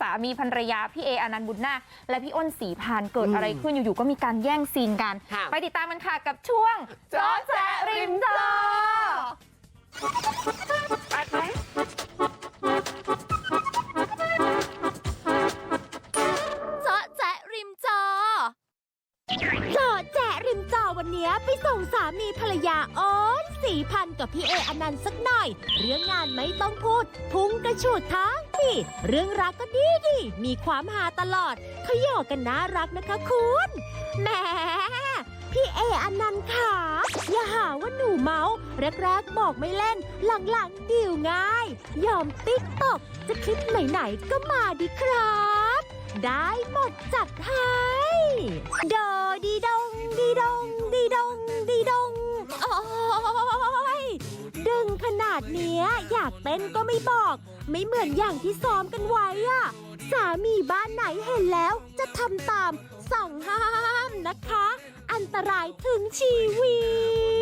สามีภรรยาพี่เออนันต์บุญนาคและพี่อ้นสีพานเกิดอะไรขึ้นอยู่ๆก็มีการแย่งซีนกันค่ะไปติดตามกันค่ะกับช่วงเจาะแจ๊ะริมจอเจาะแจ๊ะริมจอเจาะแจ๊ะริมจอวันเนี้ยไปส่งสามีภรรยาอ้อน สีพันกับพี่เออนันต์สักหน่อย เรื่องงานไม่ต้องพูด พุงกระฉูดทั้งปีเรื่องรักก็ดีดีมีความหาตลอดเขาหยอกกันน่ารักนะคะคุณแหมพี่เออนันต์ค่ะอย่าหาว่าหนูเมาส์แรกๆบอกไม่เล่น หลังๆดิวง่าย ยอมติ๊กตอกจะคลิปไหนๆก็มาดีครับ ได้หมดจัดให้โดดี นาดเนี้ยอยากเต้นก็ไม่บอก ไม่เหมือนอย่างที่ซ้อมกันไว้อะสามีบ้านไหนเห็นแล้วจะทำตาม สั่งห้ามนะคะ อันตรายถึงชีวิต